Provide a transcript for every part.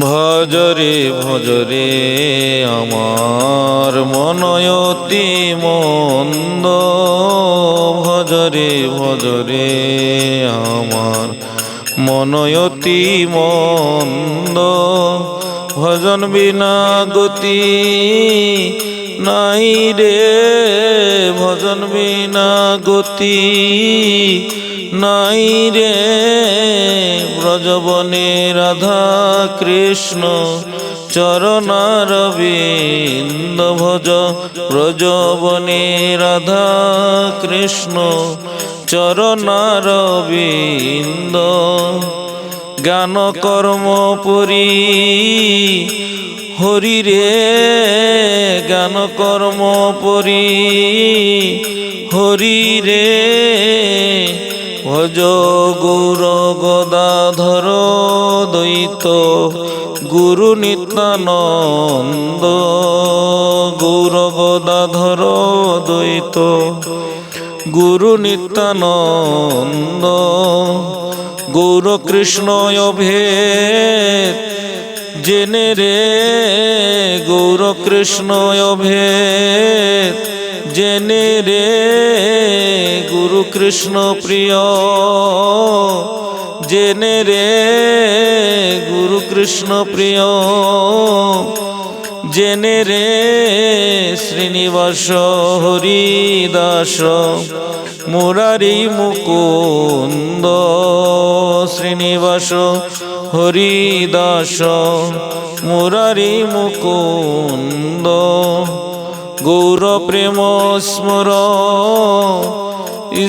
ভজরে ভজরে আমার মনয়তি মন্দ। ভজরে ভজরে আমার মনয়তি মন্দ। ভজন বিনা গতি নাই রে। ভজন বিনা গতি নাই রে। ব্রজবনে রাধা কৃষ্ণ চরণারবিন্দ ভজ ব্রজবনে রাধা কৃষ্ণ চরণারবিন্দ জ্ঞান কর্ম পুরী হরি রে জ্ঞান কর্ম পুরী হরি রে ভজ গুর গদাধর দ্বৈত, গুরু নিত্যানন্দ। গৌর গদাধর দ্বৈত, গুরু নিত্যানন্দ। গৌর কৃষ্ণ অভেদ, জেনে রে। গৌর কৃষ্ণ অভেদ, জেনে রে। কৃষ্ণ প্রিয়, জেনে রে গুরু কৃষ্ণ প্রিয়, জেনে রে শ্রীনিবাস হরিদাস, মুরারি মুকুন্দ শ্রীনিবাস হরিদাস, মুরারি মুকুন্দ, গৌর প্রেম স্মর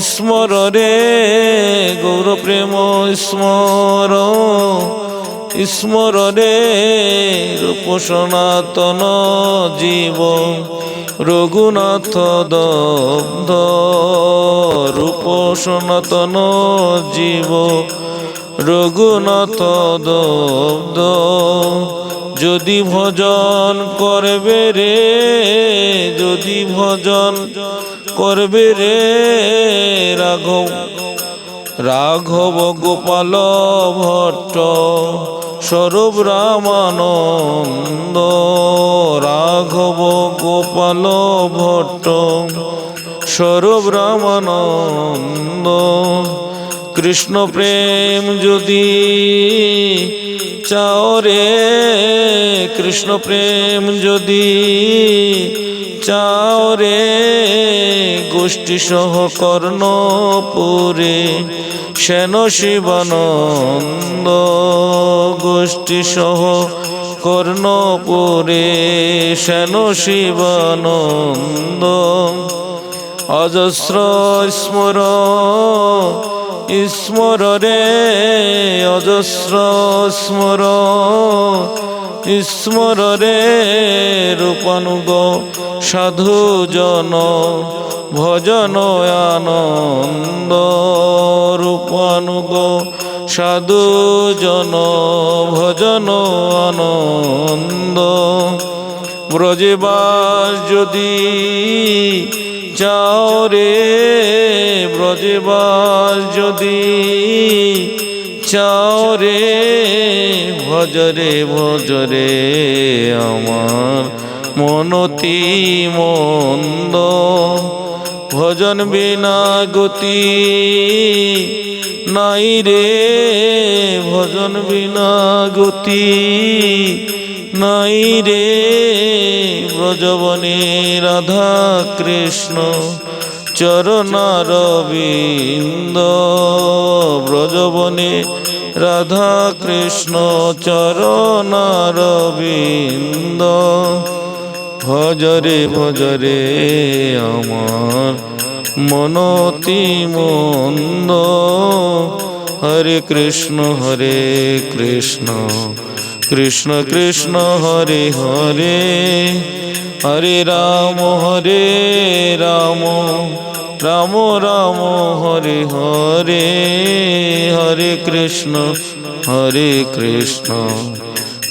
স্মর রে গৌর প্রেম স্মর স্মর রে রূপ সনাতন জীব, রঘুনাথ দব্ধ রূপ সনাতন জীব, রঘুনাথ দব্ধ যদি ভজন করবে রে, যদি ভজন করবে রে রাঘব? রাঘব গোপাল ভট্ট, স্বরূপ রামানন্দ, রাঘব গোপাল ভট্ট, স্বরূপ রামানন্দ। কৃষ্ণ প্রেম যদি চাও রে, কৃষ্ণ প্রেম যদি চাও রে গোষ্ঠী সহ কর্ণপুরে সেন শিবানন্দ গোষ্ঠী সহ কর্ণপুরে সেন শিবানন্দ। অজস্র স্মর স্মর রে, অজস্র স্মর স্মর রে রূপানুগ সাধু জন ভজন আনন্দ রূপানুগ সাধু জন ভজন আনন্দ। ব্রজবাস যদি যাও রে, ব্রজবাস যদি চাও রে, ভজরে ভজরে আমার মনতি মন্দ। ভজন বিনা গতি নাই রে, ভজন বিনা গতি নাই রে। ব্রজবনে রাধা কৃষ্ণ চরণারবিন্দ ব্রজবনে রাধা কৃষ্ণ চরণারবিন্দ ভজরে ভজরে আমার মনতি মন্দ। হরে কৃষ্ণ হরে কৃষ্ণ কৃষ্ণ কৃষ্ণ, হরে হরে। হরে রাম হরে রাম রাম রাম, হরে হরে। হরে কৃষ্ণ হরে কৃষ্ণ